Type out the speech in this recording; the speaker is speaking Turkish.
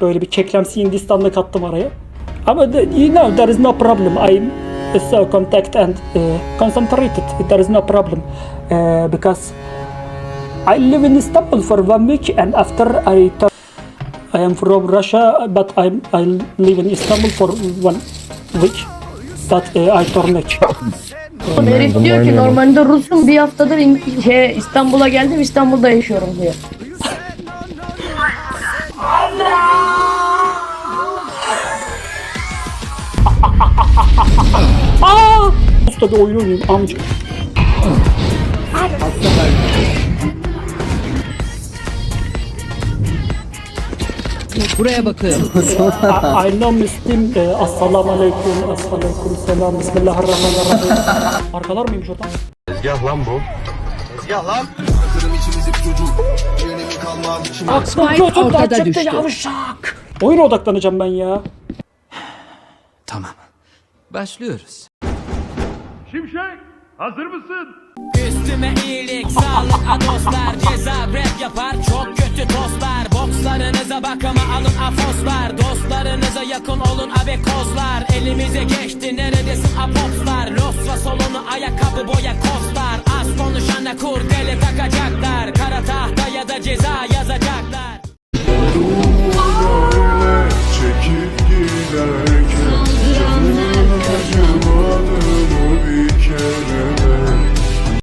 Böyle bir keklemsi Hindistan'da kattım araya. Ama the, you know there is no problem. I'm so contact and uh, concentrated. There is no problem uh, because I live in Istanbul for one week and after I turn I am from Russia, but I'm I live in Istanbul for one week. But uh, I turn back. Herif diyor ki normalde Rus'um bir haftadır şey, İstanbul'a geldim İstanbul'da yaşıyorum diyor. Usta bir oyun oynayayım amca. Buraya I know Müslim. E, Assalamu alaikum. Assalamu selam. Bismillahirrahmanirrahim. Arkalar mıymış oradan? Tezgah lan bu. Tezgah lan. Spike ortada düştü. Yavşak. Oyuna odaklanacağım ben ya. Tamam. Başlıyoruz. Şimşek hazır mısın? Üstüme iyilik, sağlık, adoslar Ceza rap yapar, çok kötü tostlar Bokslarınıza bakama alın afoslar. Dostlarınıza yakın olun abekozlar Elimize geçti neredesin apopslar